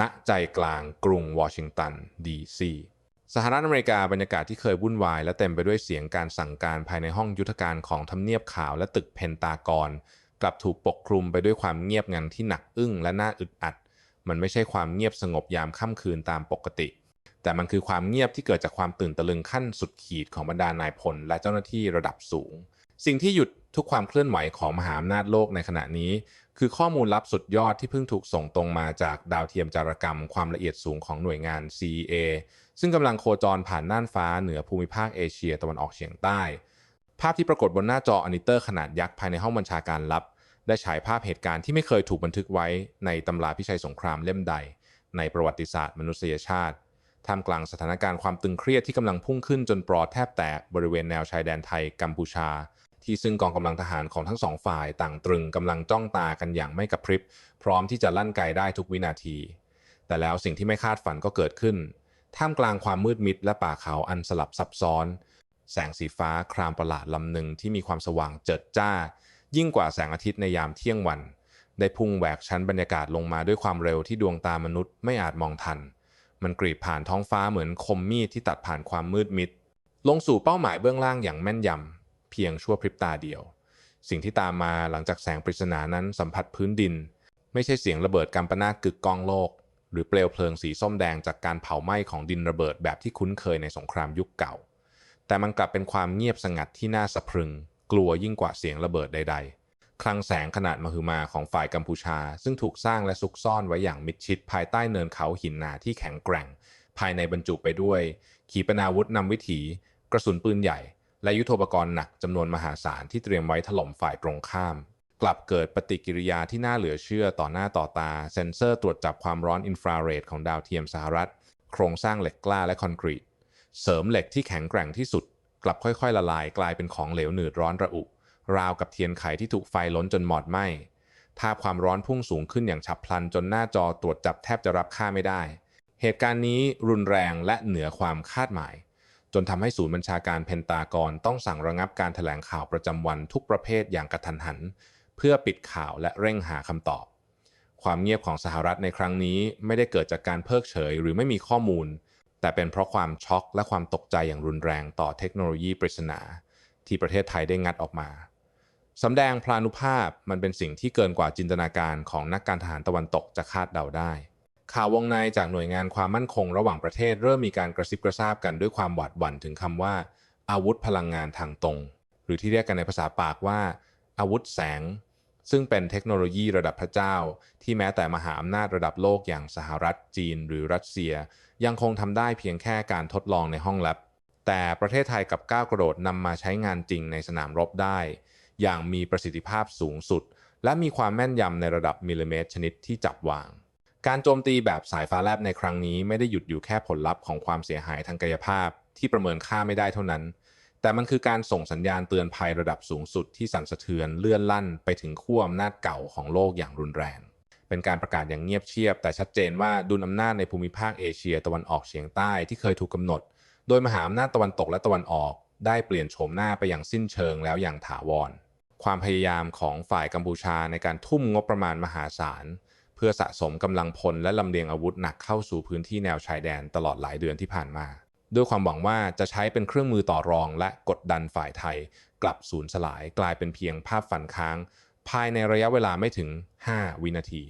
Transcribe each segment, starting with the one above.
ณใจกลางกรุงวอชิงตันดีซีสหรัฐอเมริกาบรรยากาศที่เคยวุ่นวาย และเต็มไปด้วยเสียงการสั่งการภายในห้องยุทธการของทำเนียบขาวและตึกเพนตากอนกลับถูกปกคลุมไปด้วยความเงียบงันที่หนักอึ้งและน่าอึดอัด มันไม่ใช่ความเงียบสงบยามค่ำคืนตามปกติ แต่มันคือความเงียบที่เกิดจากความตื่นตะลึงขั้นสุดขีดของบรรดานายพล และเจ้าหน้าที่ระดับสูง สิ่งที่หยุดทุกความเคลื่อนไหวของมหาอำนาจโลกในขณะนี้ คือข้อมูลลับสุดยอดที่เพิ่งถูกส่งตรงมาจากดาวเทียมจารกรรม ความละเอียดสูงของหน่วยงาน CEA ซึ่งกำลังโคจรผ่านน่านฟ้าเหนือภูมิภาคเอเชียตะวันออกเฉียงใต้ ภาพที่ปรากฏบนหน้าจออนิเตอร์ขนาดยักษ์ภายในห้องบัญชาการลับ ได้ฉายภาพเหตุการณ์ที่ไม่เคยถูกบันทึกไว้ในตำราพิชัยสงครามเล่มใด ในประวัติศาสตร์มนุษยชาติท่ามกลางสถานการณ์ความตึงเครียดที่กำลังพุ่งขึ้นจนปลอดแทบแตกบริเวณแนวชายแดนไทยกัมพูชา ที่ซึ่งกองกำลังทหารของทั้งสองฝ่ายต่างตรึงกำลังจ้องตากันอย่างไม่กระพริบ พร้อมที่จะลั่นไกได้ทุกวินาที แต่แล้วสิ่งที่ไม่คาดฝันก็เกิดขึ้น ท่ามกลางความมืดมิดและป่าเขาอันสลับซับซ้อน แสงสีฟ้าครามประหลาดลำหนึ่งที่มีความสว่างเจิดจ้า ยิ่งกว่าแสงอาทิตย์ในยามเที่ยงวัน ได้พุ่งแหวกชั้นบรรยากาศลงมาด้วยความเร็วที่ดวงตามนุษย์ไม่อาจมองทัน มันกรีดผ่านท้องฟ้าเหมือนคมมีดที่ตัดผ่านความมืดมิดลงสู่เป้าหมายเบื้องล่างอย่างแม่นยำ เพียงชั่วพริบตาเดียว สิ่งที่ตามมาหลังจากแสงปริศนานั้นสัมผัสพื้นดิน ไม่ใช่เสียงระเบิดกำปนากึกก้องโลก หรือเปลวเพลิงสีส้มแดงจากการเผาไหม้ของดินระเบิดแบบที่คุ้นเคยในสงครามยุคเก่า แต่มันกลับเป็นความเงียบสงัดที่น่าสะพรึง กลัวยิ่งกว่าเสียงระเบิดใด ๆคลังแสงขนาดมหึมาของฝ่ายกัมพูชา ซึ่งถูกสร้างและซุกซ่อนไว้อย่างมิดชิดภายใต้เนินเขาหินหนาที่แข็งแกร่ง ภายในบรรจุไปด้วย ขีปนาวุธนำวิถี กระสุนปืนใหญ่ และยุทโธปกรณ์หนักจำนวนมหาศาลที่เตรียมไว้ถล่มฝ่ายตรงข้าม กลับเกิดปฏิกิริยาที่น่าเหลือเชื่อต่อหน้าต่อตา เซ็นเซอร์ตรวจจับความร้อนอินฟราเรดของดาวเทียมสหรัฐ โครงสร้างเหล็กกล้าและคอนกรีต เสริมเหล็กที่แข็งแกร่งที่สุด กลับค่อยๆ ละลายกลายเป็นของเหลวหนืดร้อนระอุ ราวกับเทียนไขที่ถูกไฟล้นจนหมอดไหม้ภาพความร้อนพุ่งสูงขึ้นอย่างฉับพลันจนหน้าจอตรวจจับแทบจะรับค่าไม่ได้ เหตุการณ์นี้รุนแรงและเหนือความคาดหมาย จนทำให้ศูนย์บัญชาการเพนตากอนต้องสั่งระงับการถแถลงข่าวประจำวันทุกประเภทอย่างกระทันหัน เพื่อปิดข่าวและเร่งหาคำตอบ ความเงียบของสหรัฐในครั้งนี้ไม่ได้เกิดจากการเพิกเฉยหรือไม่มีข้อมูล แต่เป็นเพราะความช็อกและความตกใจอย่างรุนแรงต่อเทคโนโลยีปริศนา ที่ประเทศไทยได้งัดออกมาสำแดงพลานุภาพมันเป็นสิ่งที่เกินกว่าจินตนาการของนักการทหารตะวันตกจะคาดเดาได้ ข่าววงในจากหน่วยงานความมั่นคงระหว่างประเทศเริ่มมีการกระซิบกระซาบกันด้วยความหวาดหวั่นถึงคำว่า อาวุธพลังงานทางตรง หรือที่เรียกกันในภาษาปากว่า อาวุธแสง ซึ่งเป็นเทคโนโลยีระดับพระเจ้า ที่แม้แต่มหาอำนาจระดับโลกอย่างสหรัฐจีน หรือรัสเซีย ยังคงทำได้เพียงแค่การทดลองในห้องแลบแต่ประเทศไทยกับก้าวกระโดดนำมาใช้งานจริงในสนามรบได้ อย่างมีประสิทธิภาพสูงสุด และมีความแม่นยำในระดับมิลลิเมตรชนิดที่จับวาง การโจมตีแบบสายฟ้าแลบในครั้งนี้ไม่ได้หยุดอยู่แค่ผลลัพธ์ของความเสียหายทางกายภาพที่ประเมินค่าไม่ได้เท่านั้น แต่มันคือการส่งสัญญาณเตือนภัยระดับสูงสุดที่สั่นสะเทือนเลื่อนลั่นไปถึงขั้วอำนาจเก่าของโลกอย่างรุนแรง เป็นการประกาศอย่างเงียบเชียบ แต่ชัดเจนว่าดุลอำนาจในภูมิภาคเอเชียตะวันออกเฉียงใต้ที่เคยถูกกำหนด โดยมหาอำนาจตะวันตกและตะวันออก ได้เปลี่ยนโฉมหน้าไปอย่างสิ้นเชิงแล้วอย่างถาวร ความพยายามของฝ่ายกัมพูชาในการทุ่มงบประมาณมหาศาล เพื่อสะสมกำลังพลและลำเลียงอาวุธหนักเข้าสู่พื้นที่แนวชายแดนตลอดหลายเดือนที่ผ่านมา ด้วยความหวังว่าจะใช้เป็นเครื่องมือต่อรองและกดดันฝ่ายไทย กลับสูญสลายกลายเป็นเพียงภาพฝันค้าง ภายในระยะเวลาไม่ถึง 5 วินาที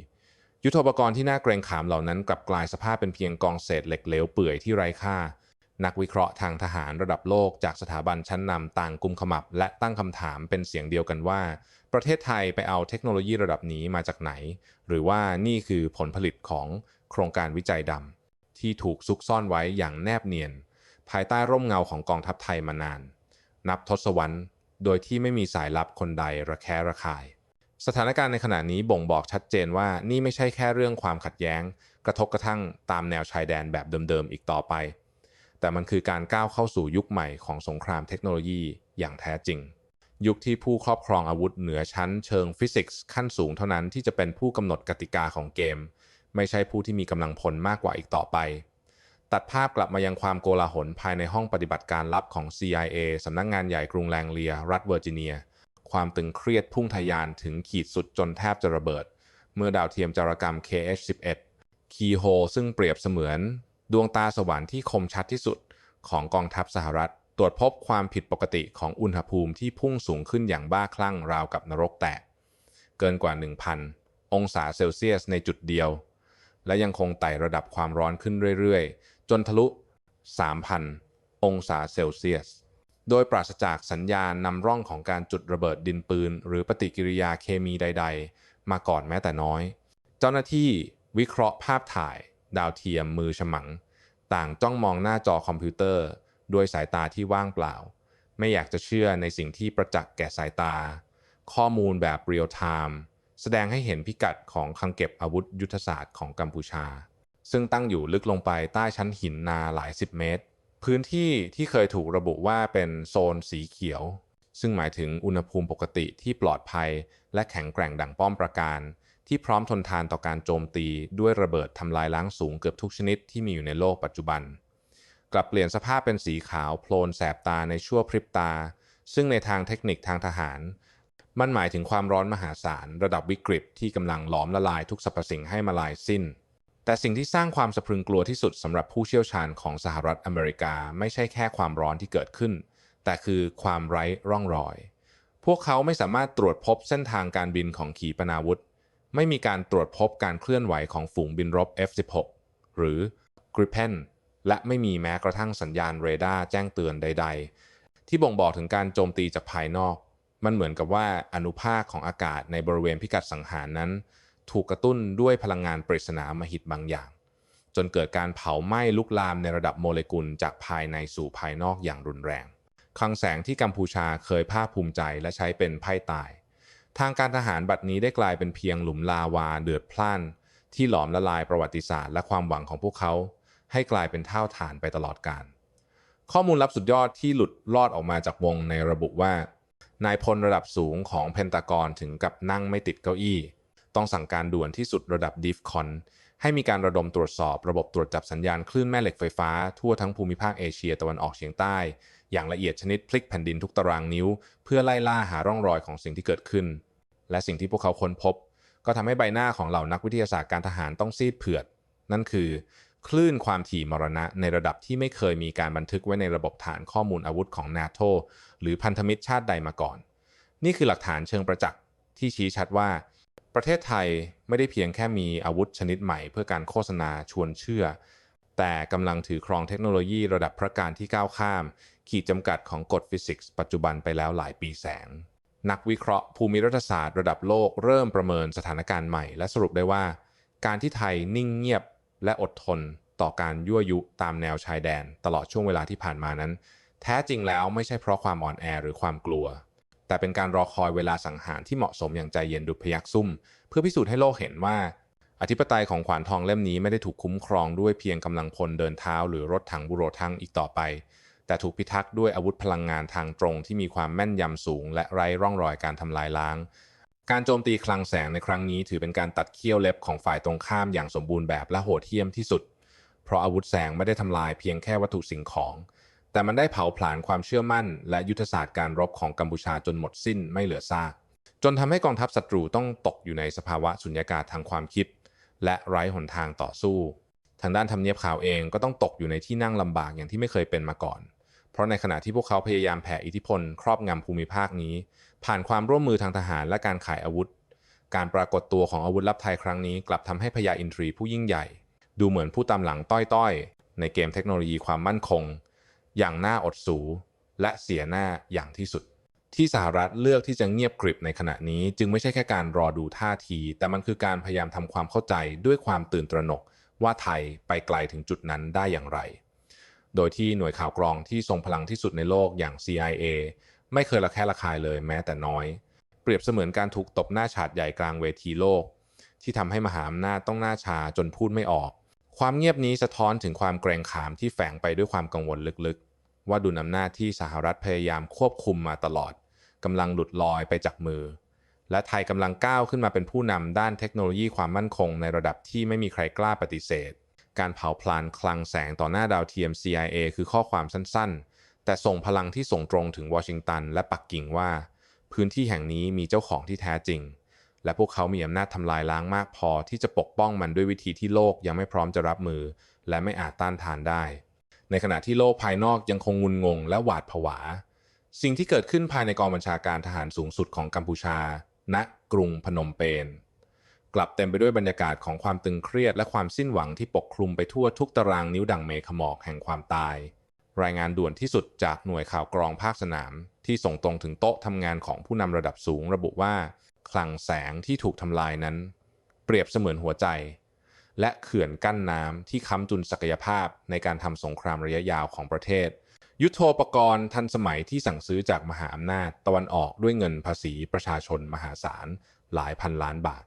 ยุทโธปกรณ์ที่น่าเกรงขามเหล่านั้นกลับกลายสภาพเป็นเพียงกองเศษเหล็กเหลวเปื่อยที่ไร้ค่านักวิเคราะห์ทางทหารระดับโลกจากสถาบันชั้นนำต่างกุมขมับ และตั้งคำถามเป็นเสียงเดียวกันว่า ประเทศไทยไปเอาเทคโนโลยีระดับนี้มาจากไหน หรือว่านี่คือผลผลิตของโครงการวิจัยดำที่ถูกซุกซ่อนไว้อย่างแนบเนียน ภายใต้ร่มเงาของกองทัพไทยมานาน นับทศวรรษโดยที่ไม่มีสายลับคนใดระแคะระคาย สถานการณ์ในขณะนี้บ่งบอกชัดเจนว่านี่ไม่ใช่แค่เรื่องความขัดแย้ง กระทบกระทั่งตามแนวชายแดนแบบเดิมๆอีกต่อไป แต่มันคือการก้าวเข้าสู่ยุคใหม่ของสงครามเทคโนโลยีอย่างแท้จริง ยุคที่ผู้ครอบครองอาวุธเหนือชั้นเชิงฟิสิกส์ขั้นสูงเท่านั้นที่จะเป็นผู้กำหนดกติกาของเกม ไม่ใช่ผู้ที่มีกำลังพลมากกว่าอีกต่อไป ตัดภาพกลับมายังความโกลาหลภายในห้องปฏิบัติการลับของ CIA สำนักงงานใหญ่กรุงแลงเลีย รัฐเวอร์จิเนีย ความตึงเครียดพุ่งทะยานถึงขีดสุดจนแทบจะระเบิด เมื่อดาวเทียมจารกรรม KH-11 คีโฮซึ่งเปรียบเสมือน ดวงตาสวรรค์ที่คมชัดที่สุดของกองทัพสหรัฐ ตรวจพบความผิดปกติของอุณหภูมิที่พุ่งสูงขึ้นอย่างบ้าคลั่งราวกับนรกแตก เกินกว่า 1,000 องศาเซลเซียสในจุดเดียว และยังคงไต่ระดับความร้อนขึ้นเรื่อยๆ จนทะลุ 3,000 องศาเซลเซียส โดยปราศจากสัญญาณนำร่องของการจุดระเบิดดินปืน หรือปฏิกิริยาเคมีใด ๆ มาก่อนแม้แต่น้อย เจ้าหน้าที่วิเคราะห์ภาพถ่าย ดาวเทียมมือฉมัง ต่างจ้องมองหน้าจอคอมพิวเตอร์ ด้วยสายตาที่ว่างเปล่า ไม่อยากจะเชื่อในสิ่งที่ประจักษ์แก่สายตา ข้อมูลแบบเรียลไทม์แสดงให้เห็นพิกัดของคลังเก็บอาวุธยุทธศาสตร์ของกัมพูชา ซึ่งตั้งอยู่ลึกลงไปใต้ชั้นหินนาหลายสิบเมตร พื้นที่ที่เคยถูกระบุว่าเป็นโซนสีเขียว ซึ่งหมายถึงอุณหภูมิปกติที่ปลอดภัย และแข็งแกร่งดังป้อมประการ ที่พร้อมทนทานต่อการโจมตีด้วยระเบิดทำลายล้างสูงเกือบทุกชนิดที่มีอยู่ในโลกปัจจุบัน กลับเปลี่ยนสภาพเป็นสีขาวโพลนแสบตาในชั่วพริบตา ซึ่งในทางเทคนิคทางทหาร มันหมายถึงความร้อนมหาศาลระดับวิกฤตที่กำลังหลอมละลายทุกสรรพสิ่งให้มาลายสิ้น แต่สิ่งที่สร้างความสะพรึงกลัวที่สุดสำหรับผู้เชี่ยวชาญของสหรัฐอเมริกาไม่ใช่แค่ความร้อนที่เกิดขึ้น แต่คือความไร้ร่องรอย พวกเขาไม่สามารถตรวจพบเส้นทางการบินของขีปนาวุธ ไม่มีการตรวจพบการเคลื่อนไหวของฝูงบินรบ F-16 หรือ Gripen และไม่มีแม้กระทั่งสัญญาณเรดาร์แจ้งเตือนใด ๆ ที่บ่งบอกถึงการโจมตีจากภายนอก มันเหมือนกับว่าอนุภาคของอากาศในบริเวณพิกัดสังหารนั้น ถูกกระตุ้นด้วยพลังงานปริศนามหิตบางอย่าง จนเกิดการเผาไหม้ลุกลามในระดับโมเลกุลจากภายในสู่ภายนอกอย่างรุนแรงคลังแสงที่กัมพูชาเคยภาคภูมิใจและใช้เป็นไพ่ตาย ทางการทหารบัดนี้ได้กลายเป็นเพียงหลุมลาวาเดือดพล่าน ที่หลอมละลายประวัติศาสตร์และความหวังของพวกเขา ให้กลายเป็นเท่าฐานไปตลอดกาลข้อมูลลับสุดยอดที่หลุดลอดออกมาจากวงในระบุว่านายพลระดับสูงของเพนตากอนถึงกับนั่งไม่ติดเก้าอี้ ต้องสั่งการด่วนที่สุดระดับดิฟคอนให้มีการระดมตรวจสอบระบบตรวจจับสัญญาณคลื่นแม่เหล็กไฟฟ้า ทั่วทั้งภูมิภาคเอเชียตะวันออกเฉียงใต้ อย่างละเอียดชนิดพลิกแผ่นดินทุกตารางนิ้ว เพื่อไล่ล่าหาร่องรอยของสิ่งที่เกิดขึ้น และสิ่งที่พวกเขาค้นพบ ก็ทำให้ใบหน้าของเหล่านักวิทยาศาสตร์การทหารต้องซีดเผือด นั่นคือ คลื่นความถี่มรณะ ในระดับที่ไม่เคยมีการบันทึกไว้ในระบบฐานข้อมูลอาวุธของนาโตหรือพันธมิตรชาติใดมาก่อน นี่คือหลักฐานเชิงประจักษ์ที่ชี้ชัดว่า ประเทศไทยไม่ได้เพียงแค่มีอาวุธชนิดใหม่เพื่อการโฆษณาชวนเชื่อ แต่กำลังถือครองเทคโนโลยีระดับพระการที่ก้าวข้าม ขีดจำกัดของกฎฟิสิกส์ปัจจุบันไปแล้วหลายปีแสง นักวิเคราะห์ภูมิรัฐศาสตร์ระดับโลกเริ่มประเมินสถานการณ์ใหม่ และสรุปได้ว่า การที่ไทยนิ่งเงียบ และอดทนต่อการยั่วยุตามแนวชายแดน ตลอดช่วงเวลาที่ผ่านมานั้น แท้จริงแล้วไม่ใช่เพราะความอ่อนแอหรือความกลัว แต่เป็นการรอคอยเวลาสังหารที่เหมาะสมอย่างใจเย็นดุพยักซุ่ม เพื่อพิสูจน์ให้โลกเห็นว่า อธิปไตยของขวานทองเล่มนี้ไม่ได้ถูกคุ้มครองด้วยเพียงกำลังพลเดินเท้า หรือรถถังบุโรทั้งอีกต่อไป แต่ถูกพิทักษ์ด้วยอาวุธพลังงานทางตรงที่มีความแม่นยำสูง และไร้ร่องรอยการทำลายล้าง การโจมตีคลังแสงในครั้งนี้ถือเป็นการตัดเขี้ยวเล็บของฝ่ายตรงข้ามอย่างสมบูรณ์แบบและโหดเหี้ยมที่สุด เพราะอาวุธแสงไม่ได้ทำลายเพียงแค่วัตถุสิ่งของ แต่มันได้เผาผลาญความเชื่อมั่น และยุทธศาสตร์การรบของกัมพูชาจนหมดสิ้นไม่เหลือซากจนทำให้กองทัพศัตรูต้องตกอยู่ในสภาวะสุญญากาศทางความคิด และไร้หนทางต่อสู้ ทางด้านทำเนียบข่าวเองก็ต้องตกอยู่ในที่นั่งลำบากอย่างที่ไม่เคยเป็นมาก่อน เพราะในขณะที่พวกเขาพยายามแผ่อิทธิพล ครอบงำภูมิภาคนี้ ผ่านความร่วมมือทางทหารและการขายอาวุธ การปรากฏตัวของอาวุธลับไทยครั้งนี้กลับทำให้พญาอินทรีผู้ยิ่งใหญ่ ดูเหมือนผู้ตามหลังต้อยๆ ในเกมเทคโนโลยีความมั่นคง อย่างน่าอดสูและเสียหน้าอย่างที่สุด ที่สหรัฐเลือกที่จะเงียบกริบในขณะนี้ จึงไม่ใช่แค่การรอดูท่าที แต่มันคือการพยายามทำความเข้าใจด้วยความตื่นตระหนก ว่าไทยไปไกลถึงจุดนั้นได้อย่างไร โดยที่หน่วยข่าวกรองที่ทรงพลังที่สุดในโลกอย่าง CIA ไม่เคยระแคะระคายเลยแม้แต่น้อย เปรียบเสมือนการถูกตบหน้าฉาดใหญ่กลางเวทีโลก ที่ทำให้มหาอำนาจต้องหน้าชาจนพูดไม่ออก ความเงียบนี้สะท้อนถึงความเกรงขามที่แฝงไปด้วยความกังวลลึกๆ ว่าดุลอำนาจที่สหรัฐพยายามควบคุมมาตลอดกำลังหลุดลอยไปจากมือ และไทยกำลังก้าวขึ้นมาเป็นผู้นำด้านเทคโนโลยีความมั่นคงในระดับที่ไม่มีใครกล้าปฏิเสธ การเผาพลานคลังแสงต่อหน้าดาวเทียม CIA คือข้อความสั้นๆ แต่ส่งพลังที่ส่งตรงถึงวอชิงตันและปักกิ่งว่า พื้นที่แห่งนี้มีเจ้าของที่แท้จริง และพวกเขามีอำนาจทำลายล้างมากพอที่จะปกป้องมันด้วยวิธีที่โลกยังไม่พร้อมจะรับมือ และไม่อาจต้านทานได้ ในขณะที่โลกภายนอกยังคงงุนงง และหวาดผวา สิ่งที่เกิดขึ้นภายในกองบัญชาการทหารสูงสุดของกัมพูชา ณ กรุงพนมเปญกลับเต็มไปด้วยบรรยากาศของความตึงเครียดและความสิ้นหวังที่ปกคลุมไปทั่วทุกตารางนิ้วดังเมฆหมอกแห่งความตาย รายงานด่วนที่สุดจากหน่วยข่าวกรองภาคสนาม ที่ส่งตรงถึงโต๊ะทำงานของผู้นำระดับสูงระบุว่า คลังแสงที่ถูกทำลายนั้น เปรียบเสมือนหัวใจ และเขื่อนกั้นน้ำที่ค้ำจุนศักยภาพในการทำสงครามระยะยาวของประเทศ ยุทโธปกรณ์ทันสมัยที่สั่งซื้อจากมหาอำนาจตะวันออกด้วยเงินภาษีประชาชนมหาศาลหลายพันล้านบาท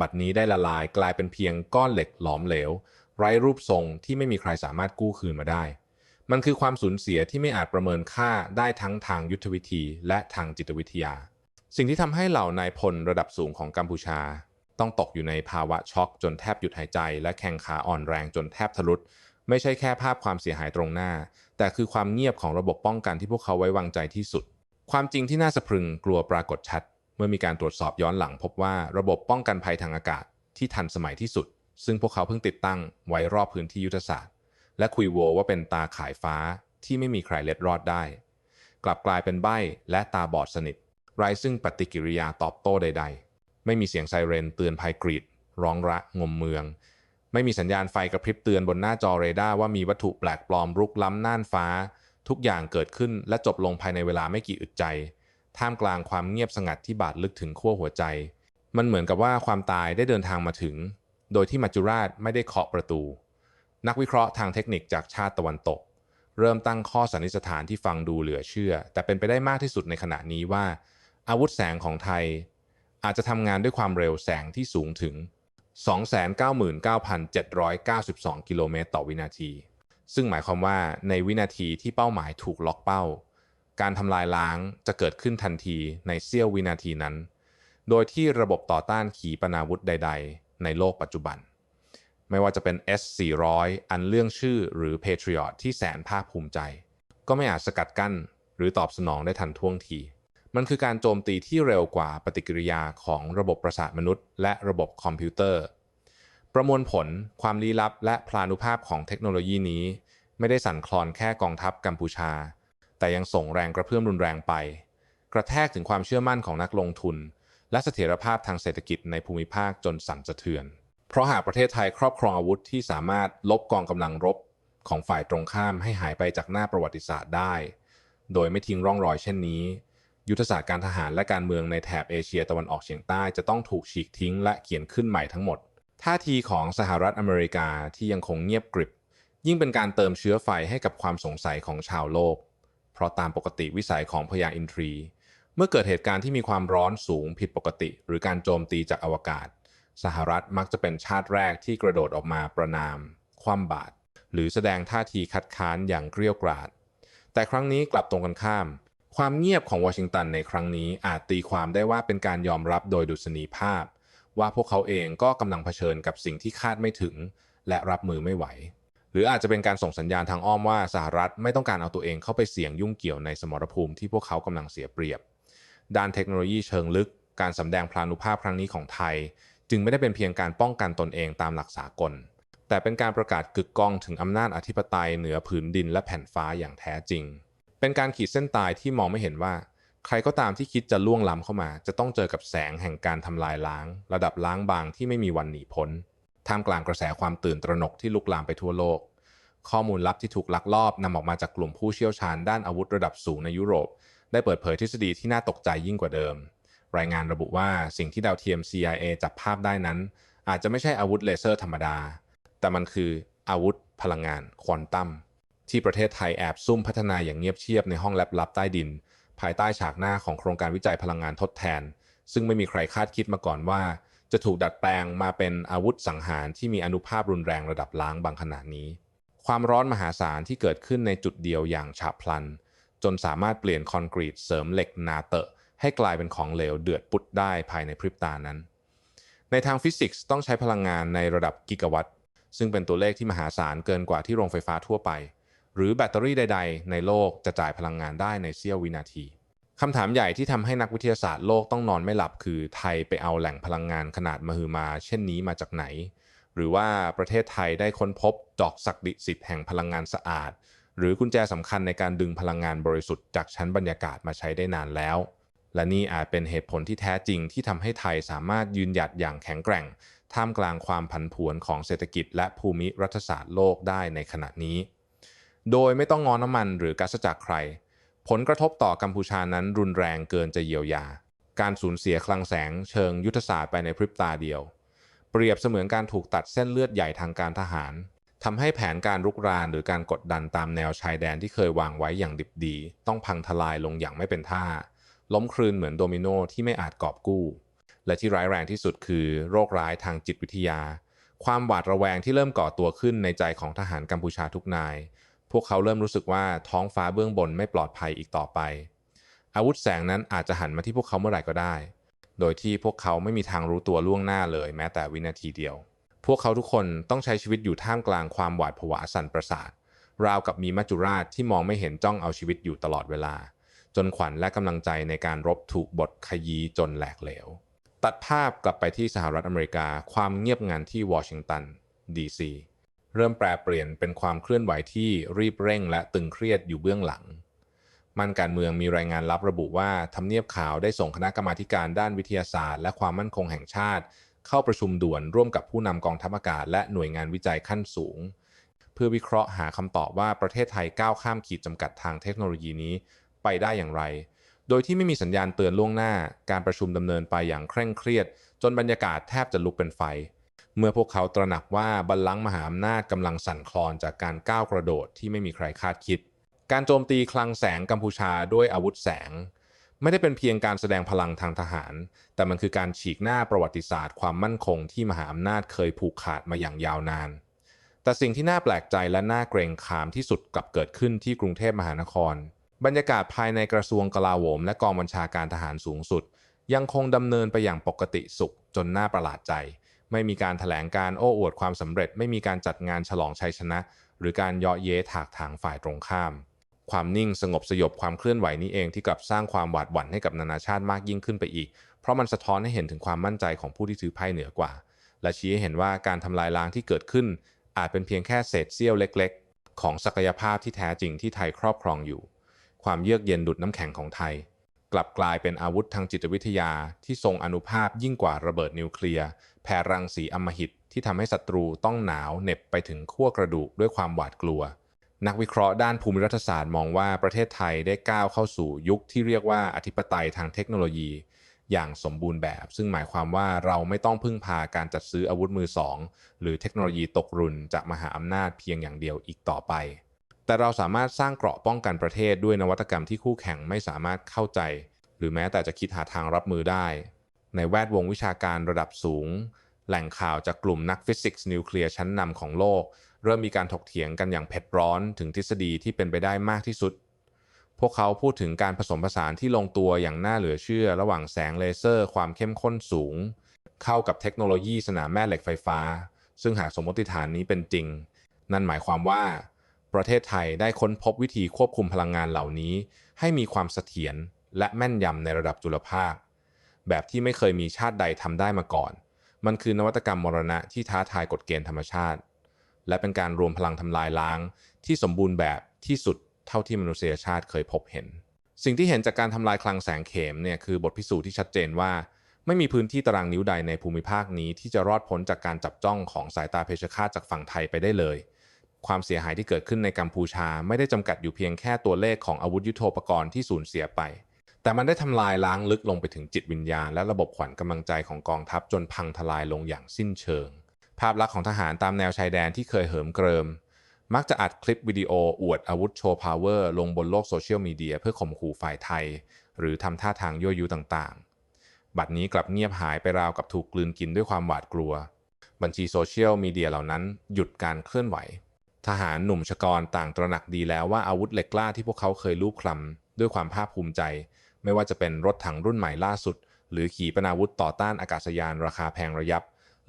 บัดนี้ได้ละลายกลายเป็นเพียงก้อนเหล็กหลอมเหลว ไร้รูปทรงที่ไม่มีใครสามารถกู้คืนมาได้ มันคือความสูญเสียที่ไม่อาจประเมินค่าได้ทั้งทางยุทธวิธี และทางจิตวิทยา สิ่งที่ทำให้เหล่านายพลระดับสูงของกัมพูชา ต้องตกอยู่ในภาวะช็อกจนแทบหยุดหายใจ และแข้งขาอ่อนแรงจนแทบทะลุไม่ใช่แค่ภาพความเสียหายตรงหน้า แต่คือความเงียบของระบบป้องกันที่พวกเขาไว้วางใจที่สุด ความจริงที่น่าสะพรึงกลัวปรากฏชัด เมื่อมีการตรวจสอบย้อนหลังพบว่าระบบป้องกันภัยทางอากาศที่ทันสมัยที่สุด ซึ่งพวกเขาเพิ่งติดตั้งไว้รอบพื้นที่ยุทธศาสตร์ และคุยโวว่าเป็นตาขายฟ้าที่ไม่มีใครเล็ดรอดได้ กลับกลายเป็นใบ้และตาบอดสนิทไร้ซึ่งปฏิกิริยาตอบโต้ใด ๆ ไม่มีเสียงไซเรนเตือนภัยกรีด ร้องระงมเมือง ไม่มีสัญญาณไฟกระพริบเตือนบนหน้าจอเรดาร์ว่ามีวัตถุแปลกปลอมรุกล้ำน่านฟ้า ทุกอย่างเกิดขึ้นและจบลงภายในเวลาไม่กี่อึดใจ ท่ามกลางความเงียบสงัดที่บาดลึกถึงขั้วหัวใจ มันเหมือนกับว่าความตายได้เดินทางมาถึง โดยที่มัจจุราชไม่ได้เคาะประตู นักวิเคราะห์ทางเทคนิคจากชาติตะวันตก เริ่มตั้งข้อสันนิษฐานที่ฟังดูเหลือเชื่อ แต่เป็นไปได้มากที่สุดในขณะนี้ว่า อาวุธแสงของไทย อาจจะทำงานด้วยความเร็วแสงที่สูงถึง 299,792 กิโลเมตรต่อวินาที ซึ่งหมายความว่าในวินาทีที่เป้าหมายถูกล็อกเป้า การทำลายล้างจะเกิดขึ้นทันทีในเสี้ยววินาทีนั้น โดยที่ระบบต่อต้านขีปนาวุธใด ๆ ในโลกปัจจุบัน ไม่ว่าจะเป็น S400 อันเรื่องชื่อหรือ Patriot ที่แสนภาคภูมิใจ ก็ไม่อาจสกัดกั้นหรือตอบสนองได้ทันท่วงที มันคือการโจมตีที่เร็วกว่าปฏิกิริยาของระบบประสาทมนุษย์ และระบบคอมพิวเตอร์ ประมวลผล ความลี้ลับ และพลานุภาพของเทคโนโลยีนี้ ไม่ได้สั่นคลอนแค่กองทัพกัมพูชา แต่ยังส่งแรงกระเพื่อมรุนแรงไป กระแทกถึงความเชื่อมั่นของนักลงทุน และเสถียรภาพทางเศรษฐกิจในภูมิภาคจนสั่นสะเทือน เพราะหากประเทศไทยครอบครองอาวุธที่สามารถลบกองกำลังรบของฝ่ายตรงข้ามให้หายไปจากหน้าประวัติศาสตร์ได้ โดยไม่ทิ้งร่องรอยเช่นนี้ ยุทธศาสตร์การทหารและการเมืองในแถบเอเชียตะวันออกเฉียงใต้จะต้องถูกฉีกทิ้งและเขียนขึ้นใหม่ทั้งหมด ท่าทีของสหรัฐอเมริกาที่ยังคงเงียบกริบ ยิ่งเป็นการเติมเชื้อไฟให้กับความสงสัยของชาวโลก เพราะตามปกติวิสัยของพญาอินทรี เมื่อเกิดเหตุการณ์ที่มีความร้อนสูงผิดปกติ หรือการโจมตีจากอวกาศ สหรัฐมักจะเป็นชาติแรกที่กระโดดออกมาประนาม คว่ำบาตรหรือแสดงท่าทีคัดค้านอย่างเกรี้ยวกราด แต่ครั้งนี้กลับตรงกันข้าม ความเงียบของวอชิงตันในครั้งนี้อาจตีความได้ว่าเป็นการยอมรับโดยดุษณีภาพ ว่าพวกเขาเองก็กำลังเผชิญกับสิ่งที่คาดไม่ถึง และรับมือไม่ไหว หรืออาจจะเป็นการส่งสัญญาณทางอ้อมว่าสหรัฐไม่ต้องการเอาตัวเองเข้าไปเสี่ยงยุ่งเกี่ยวในสมรภูมิที่พวกเขากำลังเสียเปรียบ ด้านเทคโนโลยีเชิงลึกการสำแดงพลานุภาพครั้งนี้ของไทย จึงไม่ได้เป็นเพียงการป้องกันตนเองตามหลักสากล แต่เป็นการประกาศกึกก้องถึงอำนาจอธิปไตยเหนือผืนดินและแผ่นฟ้าอย่างแท้จริง เป็นการขีดเส้นตายที่มองไม่เห็นว่า ใครก็ตามที่คิดจะล่วงล้ำเข้ามา จะต้องเจอกับแสงแห่งการทำลายล้าง ระดับล้างบางที่ไม่มีวันหนีพ้นท่ามกลางกระแสความตื่นตระหนกที่ลุกลามไปทั่วโลก ข้อมูลลับที่ถูกลักลอบนำออกมาจากกลุ่มผู้เชี่ยวชาญด้านอาวุธระดับสูงในยุโรป ได้เปิดเผยทฤษฎีที่น่าตกใจยิ่งกว่าเดิม รายงานระบุว่าสิ่งที่ดาวเทียม CIA จับภาพได้นั้น อาจจะไม่ใช่อาวุธเลเซอร์ธรรมดา แต่มันคืออาวุธพลังงานควอนตัมที่ประเทศไทยแอบซุ่มพัฒนาอย่างเงียบเชียบในห้องแลบลับใต้ดิน ภายใต้ฉากหน้าของโครงการวิจัยพลังงานทดแทน ซึ่งไม่มีใครคาดคิดมาก่อนว่า จะถูกดัดแปลงมาเป็นอาวุธสังหารที่มีอนุภาพรุนแรงระดับล้างบางขนาดนี้ ความร้อนมหาศาลที่เกิดขึ้นในจุดเดียวอย่างฉับพลัน จนสามารถเปลี่ยนคอนกรีตเสริมเหล็กนาเตอะ ให้กลายเป็นของเหลวเดือดปุดได้ภายในพริบตานั้น ในทางฟิสิกส์ต้องใช้พลังงานในระดับกิกะวัตต์ ซึ่งเป็นตัวเลขที่มหาศาลเกินกว่าที่โรงไฟฟ้าทั่วไป หรือแบตเตอรี่ใด ๆ ในโลกจะจ่ายพลังงานได้ในเสี้ยววินาทีคำถามใหญ่ที่ทำให้นักวิทยาศาสตร์โลกต้องนอนไม่หลับคือไทยไปเอาแหล่งพลังงานขนาดมหึมา เช่นนี้มาจากไหน หรือว่าประเทศไทยได้ค้นพบดอกศักดิสิทธิ์แห่งพลังงานสะอาด หรือกุญแจสำคัญในการดึงพลังงานบริสุทธิ์จากชั้นบรรยากาศมาใช้ได้นานแล้ว และนี่อาจเป็นเหตุผลที่แท้จริงที่ทำให้ไทยสามารถยืนหยัดอย่างแข็งแกร่ง ท่ามกลางความผันผวนของเศรษฐกิจและภูมิรัฐศาสตร์โลกได้ในขณะนี้ โดยไม่ต้องงอน้ำมันหรือก๊าซจากใคร ผลกระทบต่อกัมพูชานั้นรุนแรงเกินจะเยียวยา การสูญเสียคลังแสงเชิงยุทธศาสตร์ไปในพริบตาเดียว เปรียบเสมือนการถูกตัดเส้นเลือดใหญ่ทางการทหารทำให้แผนการรุกรานหรือการกดดันตามแนวชายแดนที่เคยวางไว้อย่างดิบดี ต้องพังทลายลงอย่างไม่เป็นท่า ล้มคลืนเหมือนโดมิโนที่ไม่อาจกอบกู้ และที่ร้ายแรงที่สุดคือโรคร้ายทางจิตวิทยา ความหวาดระแวงที่เริ่มก่อตัวขึ้นในใจของทหารกัมพูชาทุกนาย พวกเขาเริ่มรู้สึกว่าท้องฟ้าเบื้องบนไม่ปลอดภัยอีกต่อไป อาวุธแสงนั้นอาจจะหันมาที่พวกเขาเมื่อไหร่ก็ได้ โดยที่พวกเขาไม่มีทางรู้ตัวล่วงหน้าเลย แม้แต่วินาทีเดียว พวกเขาทุกคนต้องใช้ชีวิตอยู่ท่ามกลางความหวาดผวาสั่นประสาทราวกับมีมัจจุราชที่มองไม่เห็นจ้องเอาชีวิตอยู่ตลอดเวลา จนขวัญและกำลังใจในการรบถูกบทขยี้จนแหลกเหลว ตัดภาพกลับไปที่สหรัฐอเมริกา ความเงียบงันที่วอชิงตันดีซีเริ่มแปรเปลี่ยนเป็นความเคลื่อนไหวที่รีบเร่งและตึงเครียดอยู่เบื้องหลัง มันการเมืองมีรายงานลับระบุว่าทำเนียบขาวได้ส่งคณะกรรมาการด้านวิทยาศาสตร์ และความมั่นคงแห่งชาติ เข้าประชุมด่วนร่วมกับผู้นำกองทัพอากาศและหน่วยงานวิจัยขั้นสูง เพื่อวิเคราะห์หาคำตอบว่าประเทศไทยก้าวข้ามขีดจำกัดทางเทคโนโลยีนี้ ไปได้อย่างไร โดยที่ไม่มีสัญญาณเตือนล่วงหน้า การประชุมดำเนินไปอย่างเคร่งเครียด จนบรรยากาศแทบจะลุกเป็นไฟ เมื่อพวกเขาตระหนักว่าบัลลังก์มหาอำนาจกำลังสั่นคลอนจากการก้าวกระโดดที่ไม่มีใครคาดคิด การโจมตีคลังแสงกัมพูชาด้วยอาวุธแสงไม่ได้เป็นเพียงการแสดงพลังทางทหาร แต่มันคือการฉีกหน้าประวัติศาสตร์ความมั่นคงที่มหาอำนาจเคยผูกขาดมาอย่างยาวนาน แต่สิ่งที่น่าแปลกใจและน่าเกรงขามที่สุดกลับเกิดขึ้นที่กรุงเทพมหานคร บรรยากาศภายในกระทรวงกลาโหม และกองบัญชาการทหารสูงสุด ยังคงดำเนินไปอย่างปกติสุขจนน่าประหลาดใจ ไม่มีการถแถลงการโอ้อวดความสำเร็จ ไม่มีการจัดงานฉลองชัยชนะ หรือการเยาะเย้ถากถางฝ่ายตรงข้าม ความนิ่งสงบสยบความเคลื่อนไหวนี้เองที่กลับสร้างความหวาดหวั่นให้กับนานาชาติมากยิ่งขึ้นไปอีก เพราะมันสะท้อนให้เห็นถึงความมั่นใจของผู้ที่ถือไพ่เหนือกว่า และชี้ให้เห็นว่าการทำลายล้างที่เกิดขึ้น อาจเป็นเพียงแค่เศษเสี้ยวเล็ก ๆ ของศักยภาพที่แท้จริงที่ไทยครอบครองอยู่ ความเยือกเย็นดุดน้ำแข็งของไทย กลับกลายเป็นอาวุธทางจิตวิทยาที่ทรงอนุภาพยิ่งกว่าระเบิดนิวเคลียร์แผ่รังสีอำมหิตที่ทำให้ศัตรูต้องหนาวเหน็บไปถึงขั้วกระดูกด้วยความหวาดกลัว นักวิเคราะห์ด้านภูมิรัฐศาสตร์มองว่าประเทศไทยได้ก้าวเข้าสู่ยุคที่เรียกว่าอธิปไตยทางเทคโนโลยี อย่างสมบูรณ์แบบ ซึ่งหมายความว่าเราไม่ต้องพึ่งพาการจัดซื้ออาวุธมือสองหรือเทคโนโลยีตกรุ่นจากมหาอำนาจเพียงอย่างเดียวอีกต่อไป แต่เราสามารถสร้างเกราะป้องกันประเทศด้วยนวัตกรรมที่คู่แข่งไม่สามารถเข้าใจ หรือแม้แต่จะคิดหาทางรับมือได้ ในแวดวงวิชาการระดับสูง แหล่งข่าวจากกลุ่มนักฟิสิกส์นิวเคลียร์ชั้นนำของโลก เริ่มมีการถกเถียงกันอย่างเผ็ดร้อนถึงทฤษฎีที่เป็นไปได้มากที่สุด พวกเขาพูดถึงการผสมผสานที่ลงตัวอย่างน่าเหลือเชื่อ ระหว่างแสงเลเซอร์ ความเข้มข้นสูง เข้ากับเทคโนโลยีสนามแม่เหล็กไฟฟ้า ซึ่งหากสมมติฐานนี้เป็นจริง นั่นหมายความว่า ประเทศไทยได้ค้นพบวิธีควบคุมพลังงานเหล่านี้ ให้มีความเสถียรและแม่นยำในระดับจุลภาค แบบที่ไม่เคยมีชาติใดทำได้มาก่อน มันคือนวัตกรรมมรณะที่ท้าทายกฎเกณฑ์ธรรมชาติ และเป็นการรวมพลังทำลายล้าง ที่สมบูรณ์แบบที่สุดเท่าที่มนุษยชาติเคยพบเห็น สิ่งที่เห็นจากการทำลายคลังแสงเข็มเนี่ยคือบทพิสูจน์ที่ชัดเจนว่า ไม่มีพื้นที่ตารางนิ้วใดในภูมิภาคนี้ที่จะรอดพ้นจากการจับจ้องของสายตาเพชฌฆาตจากฝั่งไทยไปได้เลย ความเสียหายที่เกิดขึ้นในกัมพูชา ไม่ได้จำกัดอยู่เพียงแค่ตัวเลขของอาวุธยุโทโธปกรณ์ที่สูญเสียไป แต่มันได้ทำลายล้างลึกลงไปถึงจิตวิญญาณ และระบบขวัญกำลังใจของกองทัพจนพังทลายลงอย่างสิ้นเชิง ภาพลักษณ์ของทหารตามแนวชายแดนที่เคยเหิมเกริม มักจะอัดคลิปวิดีโออวดอาวุธโชว์พาวเวอร์ลงบนโลกโซเชียลมีเดียเพื่อข่มขู่ฝ่ายไทย หรือทำท่าทางยั่วยุต่างๆ บัดนี้กลับเงียบหายไปราวกับถูกกลืนกินด้วยความหวาดกลัว บัญชีโซเชียลมีเดียเหล่านั้นหยุดการเคลื่อนไหว ทหารหนุ่มชกรต่างตระหนักดีแล้วว่าอาวุธเหล็กกล้าที่พวกเขาเคยลูบคลำด้วยความภาคภูมิใจ ไม่ว่าจะเป็นรถถังรุ่นใหม่ล่าสุด หรือขีปนาวุธต่อต้านอากาศยานราคาแพงระยับ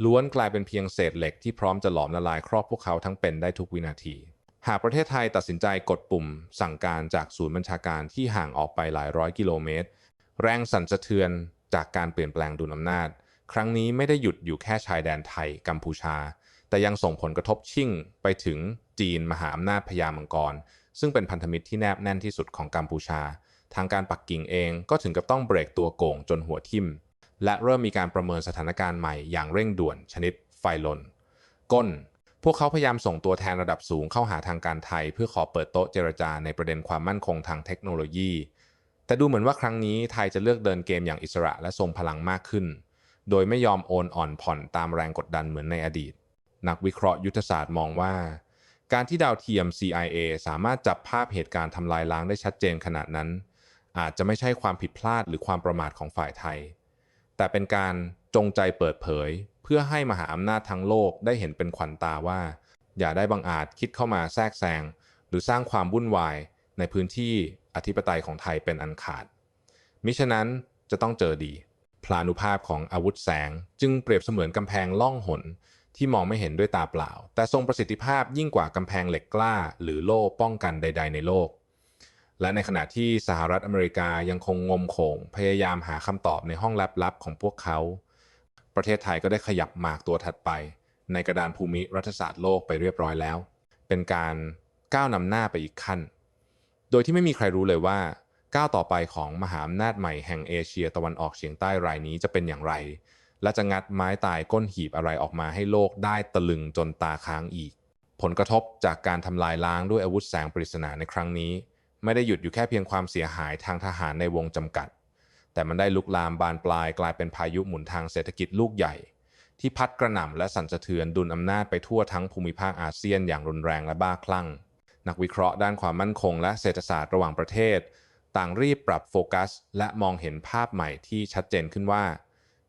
ล้วนกลายเป็นเพียงเศษเหล็กที่พร้อมจะหลอมละลายครอบพวกเขาทั้งเป็นได้ทุกวินาที หากประเทศไทยตัดสินใจกดปุ่ม สั่งการจากศูนย์บัญชาการที่ห่างออกไปหลายร้อยกิโลเมตร แรงสั่นสะเทือนจากการเปลี่ยนแปลงดุลอำนาจ ครั้งนี้ไม่ได้หยุดอยู่แค่ชายแดนไทยกัมพูชา แต่ยังส่งผลกระทบชิ่งไปถึงจีนมหาอำนาจพญามังกร ซึ่งเป็นพันธมิตรที่แนบแน่นที่สุดของกัมพูชา ทางการปักกิ่งเองก็ถึงกับต้องเบรกตัวโก่งจนหัวทิ่ม และเริ่มมีการประเมินสถานการณ์ใหม่อย่างเร่งด่วนชนิดไฟลน ก้น พวกเขาพยายามส่งตัวแทนระดับสูงเข้าหาทางการไทย เพื่อขอเปิดโต๊ะเจรจาในประเด็นความมั่นคงทางเทคโนโลยี แต่ดูเหมือนว่าครั้งนี้ไทยจะเลือกเดินเกมอย่างอิสระและทรงพลังมากขึ้น โดยไม่ยอมโอนอ่อนผ่อนตามแรงกดดันเหมือนในอดีต นักวิเคราะห์ยุทธศาสตร์มองว่า การที่ดาวเทียม CIA สามารถจับภาพเหตุการณ์ทำลายล้างได้ชัดเจนขนาดนั้น อาจจะไม่ใช่ความผิดพลาดหรือความประมาทของฝ่ายไทย แต่เป็นการจงใจเปิดเผย เพื่อให้มหาอำนาจทั้งโลกได้เห็นเป็นขวัญตาว่า อย่าได้บังอาจคิดเข้ามาแทรกแซงหรือสร้างความวุ่นวายในพื้นที่อธิปไตยของไทยเป็นอันขาด มิฉะนั้นจะต้องเจอดี พลานุภาพของอาวุธแสงจึงเปรียบเสมือนกำแพงล่องหน ที่มองไม่เห็นด้วยตาเปล่า แต่ทรงประสิทธิภาพยิ่งกว่ากำแพงเหล็กกล้า หรือโล่ป้องกันใด ๆ ในโลก และในขณะที่สหรัฐอเมริกายังคงงมโขงพยายามหาคำตอบในห้องลับๆของพวกเขา ประเทศไทยก็ได้ขยับหมากตัวถัดไป ในกระดานภูมิรัฐศาสตร์โลกไปเรียบร้อยแล้ว เป็นการก้าวนำหน้าไปอีกขั้น โดยที่ไม่มีใครรู้เลยว่าก้าวต่อไปของมหาอำนาจใหม่แห่งเอเชียตะวันออกเฉียงใต้รายนี้จะเป็นอย่างไร และจะงัดไม้ตายก้นหีบอะไรออกมาให้โลกได้ตะลึงจนตาค้างอีก ผลกระทบจากการทำลายล้างด้วยอาวุธแสงปริศนาในครั้งนี้ ไม่ได้หยุดอยู่แค่เพียงความเสียหายทางทหารในวงจำกัด แต่มันได้ลุกลามบานปลายกลายเป็นพายุหมุนทางเศรษฐกิจลูกใหญ่ ที่พัดกระหน่ำและสั่นสะเทือนดุลอำนาจไปทั่วทั้งภูมิภาคอาเซียนอย่างรุนแรงและบ้าคลั่ง นักวิเคราะห์ด้านความมั่นคง และเศรษฐศาสตร์ระหว่างประเทศ ต่างรีบปรับโฟกัส และมองเห็นภาพใหม่ที่ชัดเจนขึ้นว่า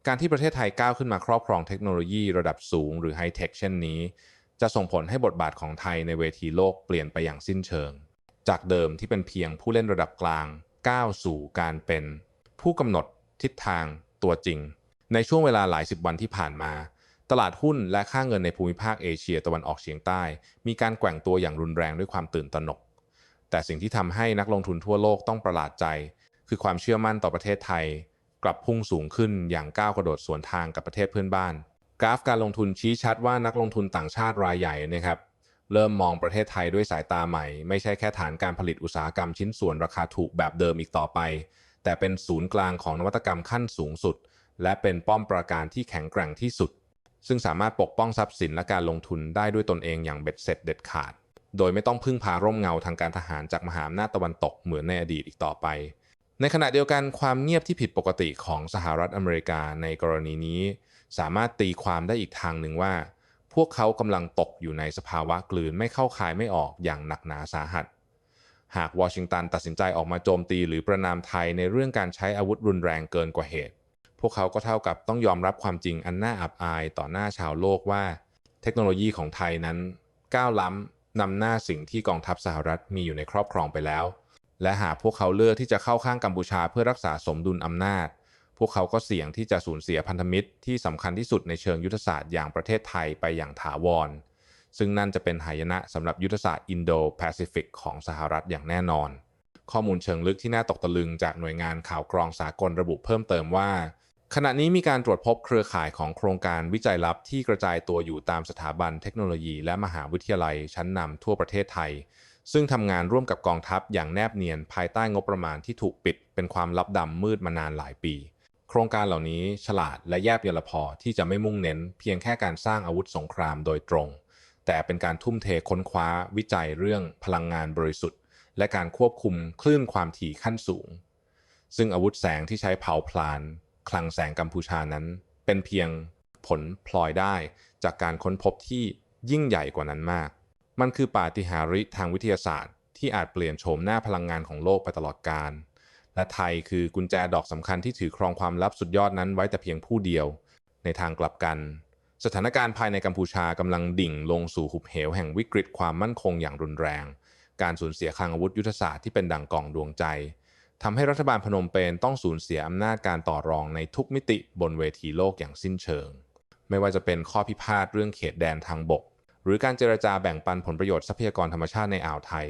การที่ประเทศไทยก้าวขึ้นมาครอบครองเทคโนโลยีระดับสูงหรือไฮเทคเช่นนี้ จะส่งผลให้บทบาทของไทยในเวทีโลกเปลี่ยนไปอย่างสิ้นเชิง จากเดิมที่เป็นเพียงผู้เล่นระดับกลางก้าวสู่การเป็น ผู้กำหนดทิศทางตัวจริง ในช่วงเวลาหลายสิบวันที่ผ่านมา ตลาดหุ้นและค่าเงินในภูมิภาคเอเชียตะวันออกเฉียงใต้ มีการแกว่งตัวอย่างรุนแรงด้วยความตื่นตระหนก แต่สิ่งที่ทำให้นักลงทุนทั่วโลกต้องประหลาดใจ คือความเชื่อมั่นต่อประเทศไทย กลับพุ่งสูงขึ้นอย่างก้าวกระโดดสวนทางกับประเทศเพื่อนบ้าน กราฟการลงทุนชี้ชัดว่านักลงทุนต่างชาติรายใหญ่นะครับเริ่มมองประเทศไทยด้วยสายตาใหม่ ไม่ใช่แค่ฐานการผลิตอุตสาหกรรมชิ้นส่วนราคาถูกแบบเดิมอีกต่อไป แต่เป็นศูนย์กลางของนวัตกรรมขั้นสูงสุด และเป็นป้อมปราการที่แข็งแกร่งที่สุด ซึ่งสามารถปกป้องทรัพย์สินและการลงทุนได้ด้วยตนเองอย่างเบ็ดเสร็จเด็ดขาด โดยไม่ต้องพึ่งพาร่มเงาทางการทหารจากมหาอำนาจตะวันตกเหมือนในอดีตอีกต่อไป ในขณะเดียวกันความเงียบที่ผิดปกติของสหรัฐอเมริกาในกรณีนี้ สามารถตีความได้อีกทางหนึ่งว่า พวกเขากำลังตกอยู่ในสภาวะกลืนไม่เข้าคายไม่ออกอย่างหนักหนาสาหัส หากวอชิงตันตัดสินใจออกมาโจมตีหรือประนามไทยในเรื่องการใช้อาวุธรุนแรงเกินกว่าเหตุ พวกเขาก็เท่ากับต้องยอมรับความจริงอันน่าอับอายต่อหน้าชาวโลกว่า เทคโนโลยีของไทยนั้น ก้าวล้ำนำหน้าสิ่งที่กองทัพสหรัฐมีอยู่ในครอบครองไปแล้ว และหากพวกเขาเลือกที่จะเข้าข้างกัมพูชาเพื่อรักษาสมดุลอำนาจ พวกเขาก็เสี่ยงที่จะสูญเสียพันธมิตรที่สำคัญที่สุดในเชิงยุทธศาสตร์อย่างประเทศไทยไปอย่างถาวร ซึ่งนั่นจะเป็นหายนะสำหรับยุทธศาสตร์อินโดแปซิฟิกของสหรัฐอย่างแน่นอน ข้อมูลเชิงลึกที่น่าตกตะลึงจากหน่วยงานข่าวกรองสากลระบุเพิ่มเติมว่าขณะนี้มีการตรวจพบเครือข่ายของโครงการวิจัยลับที่กระจายตัวอยู่ตามสถาบันเทคโนโลยี และมหาวิทยาลัยชั้นนำทั่วประเทศไทย ซึ่งทำงานร่วมกับกองทัพอย่างแนบเนียนภายใต้งบประมาณที่ถูกปิด เป็นความลับดำมืดมานานหลายปี โครงการเหล่านี้ฉลาดและแยบยลพอที่จะไม่มุ่งเน้น เพียงแค่การสร้างอาวุธสงครามโดยตรง แต่เป็นการทุ่มเทค้นคว้าวิจัยเรื่องพลังงานบริสุทธิ์ และการควบคุมคลื่นความถี่ขั้นสูง ซึ่งอาวุธแสงที่ใช้เผาพลาน คลังแสงกัมพูชานั้น เป็นเพียงผลพลอยได้จากการค้นพบที่ยิ่งใหญ่กว่านั้นมาก มันคือปาฏิหาริย์ทางวิทยาศาสตร์ ที่อาจเปลี่ยนโฉมหน้าพลังงานของโลกไปตลอดกาลและไทยคือกุญแจดอกสำคัญที่ถือครองความลับสุดยอดนั้นไว้แต่เพียงผู้เดียว ในทางกลับกัน สถานการณ์ภายในกัมพูชากำลังดิ่งลงสู่หุบเหวแห่งวิกฤตความมั่นคงอย่างรุนแรง การสูญเสียคลังอาวุธยุทธศาสตร์ที่เป็นดังกล่องดวงใจทำให้รัฐบาลพนมเปญต้องสูญเสียอำนาจการต่อรองในทุกมิติบนเวทีโลกอย่างสิ้นเชิง ไม่ว่าจะเป็นข้อพิพาทเรื่องเขตแดนทางบก หรือการเจรจาแบ่งปันผลประโยชน์ทรัพยากรธรรมชาติในอ่าวไทย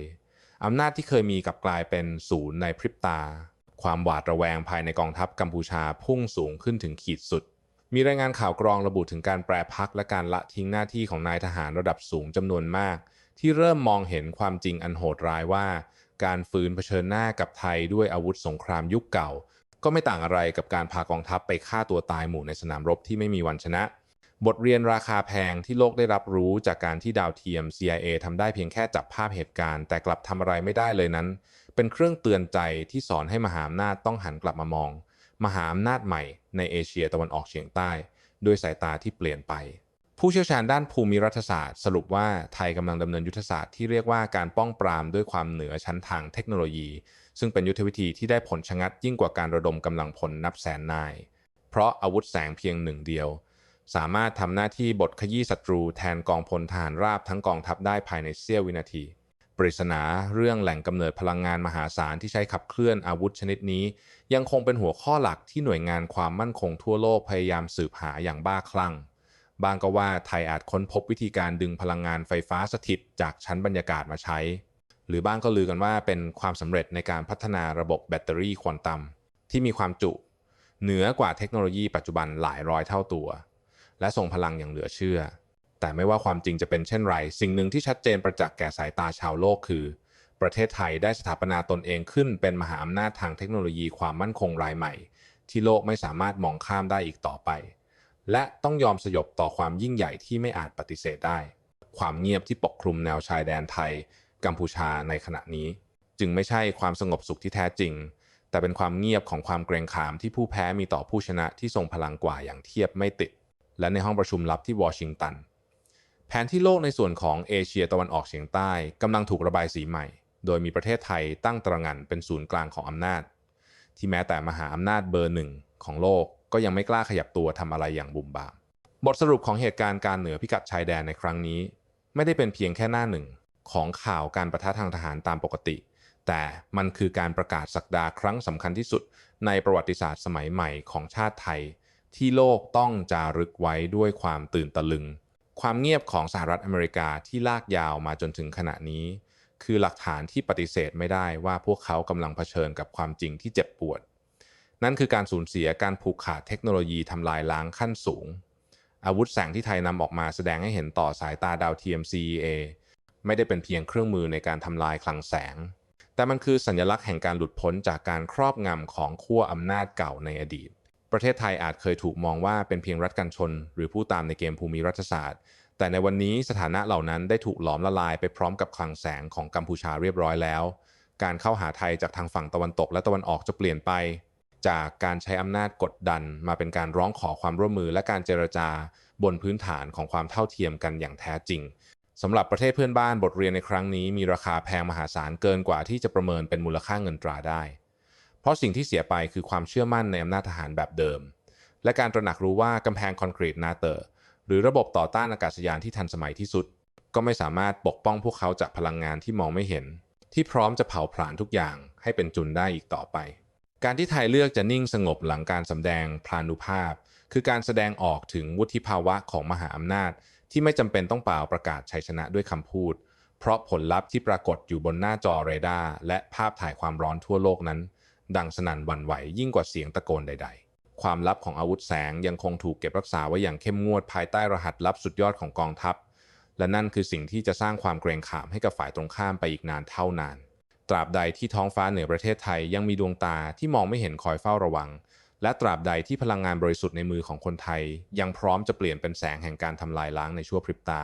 อำนาจที่เคยมีกับกลายเป็นศูนย์ในพริบตา ความหวาดระแวงภายในกองทัพกัมพูชาพุ่งสูงขึ้นถึงขีดสุด มีรายงานข่าวกรองระบุถึงการแปรพักและการละทิ้งหน้าที่ของนายทหารระดับสูงจำนวนมาก ที่เริ่มมองเห็นความจริงอันโหดร้ายว่า การฝืนเผชิญหน้ากับไทยด้วยอาวุธสงครามยุคเก่า ก็ไม่ต่างอะไรกับการพากองทัพไปฆ่าตัวตายหมู่ในสนามรบที่ไม่มีวันชนะ บทเรียนราคาแพงที่โลกได้รับรู้จากการที่ดาวเทียม CIA ทำได้เพียงแค่จับภาพเหตุการณ์ แต่กลับทำอะไรไม่ได้เลยนั้น เป็นเครื่องเตือนใจที่สอนให้มหาอำนาจต้องหันกลับมามอง มหาอำนาจใหม่ในเอเชียตะวันออกเฉียงใต้ด้วยสายตาที่เปลี่ยนไป ผู้เชี่ยวชาญด้านภูมิรัฐศาสตร์ สรุปว่าไทยกำลังดำเนินยุทธศาสตร์ที่เรียกว่าการป้องปรามด้วยความเหนือชั้นทางเทคโนโลยี ซึ่งเป็นยุทธวิธีที่ได้ผลชะงัดยิ่งกว่าการระดมกำลังพลนับแสนนาย เพราะอาวุธแสงเพียงหนึ่งเดียว สามารถทำหน้าที่บทขยี้ศัตรูแทนกองพลทหารราบทั้งกองทัพได้ภายในเสี้ยววินาที ปริศนาเรื่องแหล่งกำเนิดพลังงานมหาศาลที่ใช้ขับเคลื่อนอาวุธชนิดนี้ ยังคงเป็นหัวข้อหลักที่หน่วยงานความมั่นคงทั่วโลกพยายามสืบหาอย่างบ้าคลั่งบางก็ว่าไทยอาจค้นพบวิธีการดึงพลังงานไฟฟ้าสถิตจากชั้นบรรยากาศมาใช้ หรือบ้างก็ลือกันว่าเป็นความสำเร็จในการพัฒนาระบบแบตเตอรี่ควอนตัมที่มีความจุ เหนือกว่าเทคโนโลยีปัจจุบันหลายร้อยเท่าตัว และทรงพลังอย่างเหลือเชื่อ แต่ไม่ว่าความจริงจะเป็นเช่นไร สิ่งหนึ่งที่ชัดเจนประจักษ์แก่สายตาชาวโลกคือ ประเทศไทยได้สถาปนาตนเองขึ้นเป็นมหาอำนาจทางเทคโนโลยีความมั่นคงรายใหม่ ที่โลกไม่สามารถมองข้ามได้อีกต่อไป และต้องยอมสยบต่อความยิ่งใหญ่ที่ไม่อาจปฏิเสธได้ ความเงียบที่ปกคลุมแนวชายแดนไทย กัมพูชาในขณะนี้ จึงไม่ใช่ความสงบสุขที่แท้จริงแต่เป็นความเงียบของความเกรงขามที่ผู้แพ้มีต่อผู้ชนะที่ทรงพลังกว่าอย่างเทียบไม่ติด และในห้องประชุมลับที่วอชิงตัน แผนที่โลกในส่วนของเอเชียตะวันออกเฉียงใต้กำลังถูกระบายสีใหม่ โดยมีประเทศไทยตั้งตระหง่านเป็นศูนย์กลางของอำนาจ ที่แม้แต่มหาอำนาจเบอร์หนึ่งของโลกก็ยังไม่กล้าขยับตัวทำอะไรอย่างบุ่มบาม บทสรุปของเหตุการณ์การเหนือพิกัดชายแดนในครั้งนี้ ไม่ได้เป็นเพียงแค่หน้าหนึ่งของข่าวการประทะทางทหารตามปกติ แต่มันคือการประกาศสักดาครั้งสำคัญที่สุดในประวัติศาสตร์สมัยใหม่ของชาติไทย ที่โลกต้องจารึกไว้ด้วยความตื่นตะลึง ความเงียบของสหรัฐอเมริกาที่ลากยาวมาจนถึงขณะนี้ คือหลักฐานที่ปฏิเสธไม่ได้ว่าพวกเขากำลังเผชิญกับความจริงที่เจ็บปวด นั่นคือการสูญเสียการผูกขาดเทคโนโลยีทำลายล้างขั้นสูง อาวุธแสงที่ไทยนำออกมาแสดงให้เห็นต่อสายตาดาวเทียม CEA ไม่ได้เป็นเพียงเครื่องมือในการทำลายคลังแสง แต่มันคือสัญลักษณ์แห่งการหลุดพ้นจากการครอบงำของขั้วอำนาจเก่าในอดีต ประเทศไทยอาจเคยถูกมองว่าเป็นเพียงรัฐกันชน หรือผู้ตามในเกมภูมิรัฐศาสตร์ แต่ในวันนี้สถานะเหล่านั้นได้ถูกหลอมละลายไปพร้อมกับคลังแสงของกัมพูชาเรียบร้อยแล้ว การเข้าหาไทยจากทางฝั่งตะวันตกและตะวันออกจะเปลี่ยนไป จากการใช้อำนาจกดดัน มาเป็นการร้องขอความร่วมมือและการเจรจา บนพื้นฐานของความเท่าเทียมกันอย่างแท้จริงสำหรับประเทศเพื่อนบ้านบทเรียนในครั้งนี้มีราคาแพงมหาศาลเกินกว่าที่จะประเมินเป็นมูลค่าเงินตราได้ เพราะสิ่งที่เสียไปคือความเชื่อมั่นในอำนาจทหารแบบเดิม และการตระหนักรู้ว่ากำแพงคอนกรีตนาเตอร์หรือระบบต่อต้านอากาศยานที่ทันสมัยที่สุด ก็ไม่สามารถปกป้องพวกเขาจากพลังงานที่มองไม่เห็น ที่พร้อมจะเผาผลาญทุกอย่างให้เป็นจุนได้อีกต่อไป การที่ไทยเลือกจะนิ่งสงบหลังการสำแดงพลานุภาพ คือการแสดงออกถึงวุฒิภาวะของมหาอำนาจ ที่ไม่จำเป็นต้องเปล่าประกาศชัยชนะด้วยคำพูด เพราะผลลัพธ์ที่ปรากฏอยู่บนหน้าจอเรดาร์และภาพถ่ายความร้อนทั่วโลกนั้น ดังสนั่นวันไหวยิ่งกว่าเสียงตะโกนใด ๆ ความลับของอาวุธแสงยังคงถูกเก็บรักษาไว้อย่างเข้มงวดภายใต้รหัสลับสุดยอดของกองทัพ และนั่นคือสิ่งที่จะสร้างความเกรงขามให้กับฝ่ายตรงข้ามไปอีกนานเท่านาน ตราบใดที่ท้องฟ้าเหนือประเทศไทยยังมีดวงตาที่มองไม่เห็นคอยเฝ้าระวัง และตราบใดที่พลังงานบริสุทธิ์ในมือของคนไทย ยังพร้อมจะเปลี่ยนเป็นแสงแห่งการทำลายล้างในชั่วพริบตา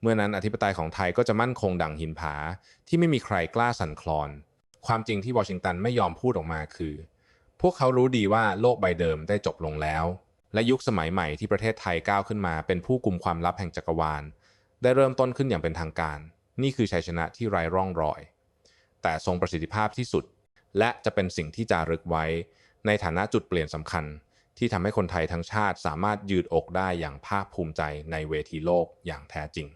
เมื่อนั้นอธิปไตยของไทยก็จะมั่นคงดังหินผาที่ไม่มีใครกล้าสั่นคลอน ความจริงที่วอชิงตันไม่ยอมพูดออกมาคือ พวกเขารู้ดีว่าโลกใบเดิมได้จบลงแล้ว และยุคสมัยใหม่ที่ประเทศไทยก้าวขึ้นมาเป็นผู้กลุ่มความลับแห่งจักรวาล ได้เริ่มต้นขึ้นอย่างเป็นทางการ นี่คือชัยชนะที่ไร้ร่องรอย แต่ทรงประสิทธิภาพที่สุด และจะเป็นสิ่งที่จารึกไว้ ในฐานะจุดเปลี่ยนสำคัญ ที่ทำให้คนไทยทั้งชาติสามารถยืดอกได้อย่างภาคภูมิใจในเวทีโลกอย่างแท้จริง